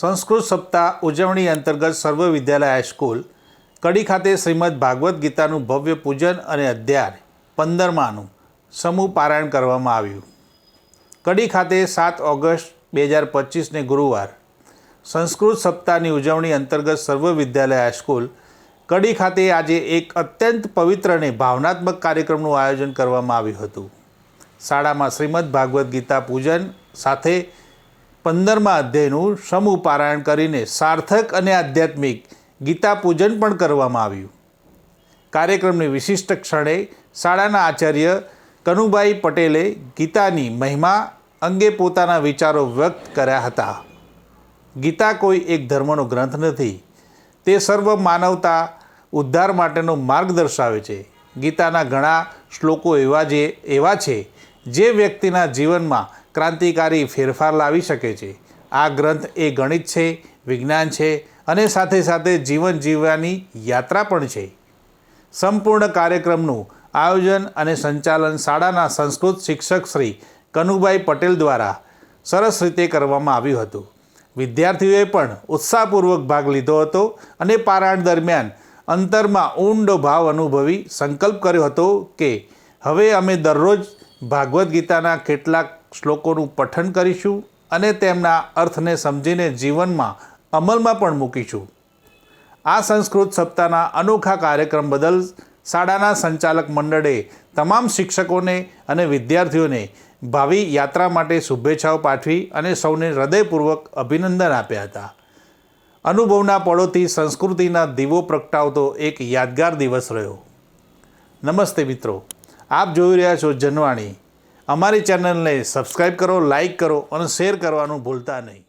સંસ્કૃત સપ્તાહ ઉજવણી અંતર્ગત સર્વ વિદ્યાલય હાઈસ્કૂલ, કડી ખાતે શ્રીમદ ભાગવદ્ ગીતાનું ભવ્ય પૂજન અને અધ્યાય પંદરમાનું સમૂહ પારાયણ કરવામાં આવ્યું. કડી ખાતે સાત ઓગસ્ટ બે હજાર પચીસને ગુરુવાર સંસ્કૃત સપ્તાહની ઉજવણી અંતર્ગત સર્વ વિદ્યાલય હાઈસ્કૂલ, કડી ખાતે આજે એક અત્યંત પવિત્ર અને ભાવનાત્મક કાર્યક્રમનું આયોજન કરવામાં આવ્યું હતું. શાળામાં શ્રીમદ ભાગવદ્ ગીતા પૂજન સાથે પંદરમા અધ્યાયનું સમૂહ પારાયણ કરીને સાર્થક અને આધ્યાત્મિક ગીતા પૂજન પણ કરવામાં આવ્યું. કાર્યક્રમની વિશિષ્ટ ક્ષણે શાળાના આચાર્ય કનુભાઈ પટેલે ગીતાની મહિમા અંગે પોતાના વિચારો વ્યક્ત કર્યા હતા. ગીતા કોઈ એક ધર્મનો ગ્રંથ નથી. તે સર્વ માનવતા ઉદ્ધાર માટેનો માર્ગ દર્શાવે છે. ગીતાના ઘણા શ્લોકો એવા જે, એવા છે, જે વ્યક્તિના જીવનમાં ક્રાંતિકારી ફેરફાર લાવી શકે છે. આ ગ્રંથ એ ગણિત છે, વિજ્ઞાન છે અને સાથે સાથે જીવન જીવવાની યાત્રા પણ છે. સંપૂર્ણ કાર્યક્રમનું આયોજન અને સંચાલન શાળાના સંસ્કૃત શિક્ષક શ્રી કનુભાઈ પટેલ દ્વારા સરસ રીતે કરવામાં આવ્યું હતું. વિદ્યાર્થીઓએ પણ ઉત્સાહપૂર્વક ભાગ લીધો હતો અને પારાયણ દરમિયાન અંતરમાં ઊંડો ભાવ અનુભવી સંકલ્પ કર્યો હતો કે હવે અમે દરરોજ ભાગવદ્ ગીતાના કેટલાક શ્લોકોનું પઠન કરીશું અને તેમના અર્થને સમજીને જીવનમાં અમલમાં પણ મૂકીશું. આ સંસ્કૃત સપ્તાહના અનોખા કાર્યક્રમ બદલ શાળાના સંચાલક મંડળે તમામ શિક્ષકોને અને વિદ્યાર્થીઓને ભાવિ યાત્રા માટે શુભેચ્છાઓ પાઠવી અને સૌને હૃદયપૂર્વક અભિનંદન આપ્યા હતા. અનુભવના પળોથી સંસ્કૃતિના દીવો પ્રગટાવતો એક યાદગાર દિવસ રહ્યો. નમસ્તે મિત્રો, આપ જોઈ રહ્યા છો જનવાણી. અમારી ચેનલને સબસ્ક્રાઈબ કરો લાઈક કરો અને શેર કરવાનું ભૂલતા નહીં.